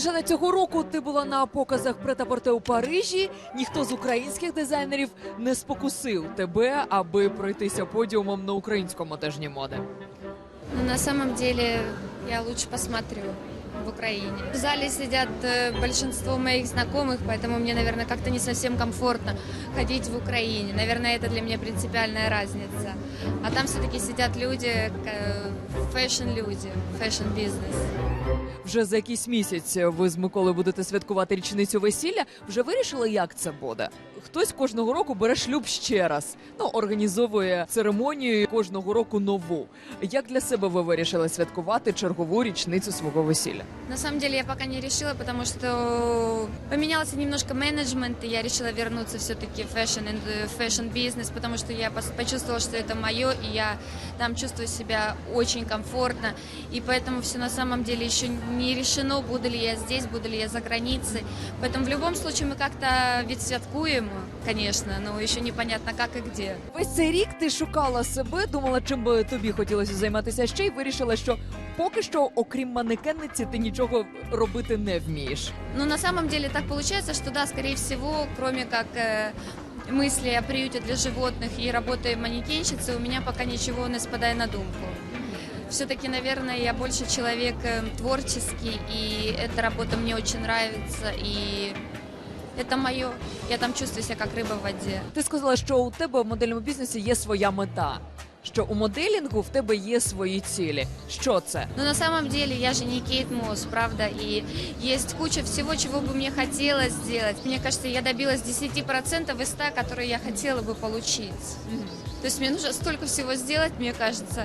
Сніжана, цього року ти була на показах претапорте у Парижі. Ніхто з українських дизайнерів не спокусив тебе, аби пройтися подіумом на українському тижні моди. Ну, на самом деле я лучше посмотрю в Украине. В зале сидят э, большинство моих знакомых, поэтому мне, наверное, как-то не совсем комфортно ходить в Украине. Наверное, это для меня принципиальная разница. А там все-таки сидят люди, фэшн-люди, фэшн-бизнес. Вже за якийсь місяць ви з Миколою будете святкувати річницю весілля. Вже вирішили, як це буде. Хтось кожного року бере шлюб ще раз. Ну організовує церемонію кожного року нову. Як для себе ви вирішили святкувати чергову річницю свого весілля? На самом деле я пока не решила, потому что поменялся немножко менеджмент, и я решила вернуться все-таки в фэшн and фэшн-бизнес, потому что я пос- почувствовала, что это мое, и я там чувствую себя очень комфортно, и поэтому все на самом деле еще не решено, буду ли я здесь, буду ли я за границей. Поэтому в любом случае мы как-то ведь святкуем, конечно, но еще непонятно как и где. Весь цей рік ти шукала себе, думала, чим би тобі хотілося займатися ще, й вирішила, що поки що, окрім манекенниці, ти нічого робити не вмієш. Ну, на самом деле так получается, что да, скорее всего, кроме как э, мысли о приюте для животных и работы манекенщицы, у меня пока ничего не спадает на думку. Все-таки, наверное, я больше человек э, творческий, и эта работа мне очень нравится, и это мое. Я там чувствую себя как рыба в воде. Ти сказала, що у тебе в модельному бізнесі є своя мета. Що у моделінгу в тебе є свої цілі. Що це? Но на самом деле я же не Кейт Мосс, правда, и есть куча всего, чего бы мне хотелось сделать. Мне кажется, я добилась 10% из 100, которые я хотела бы получить. То есть мне нужно столько всего сделать, мне кажется.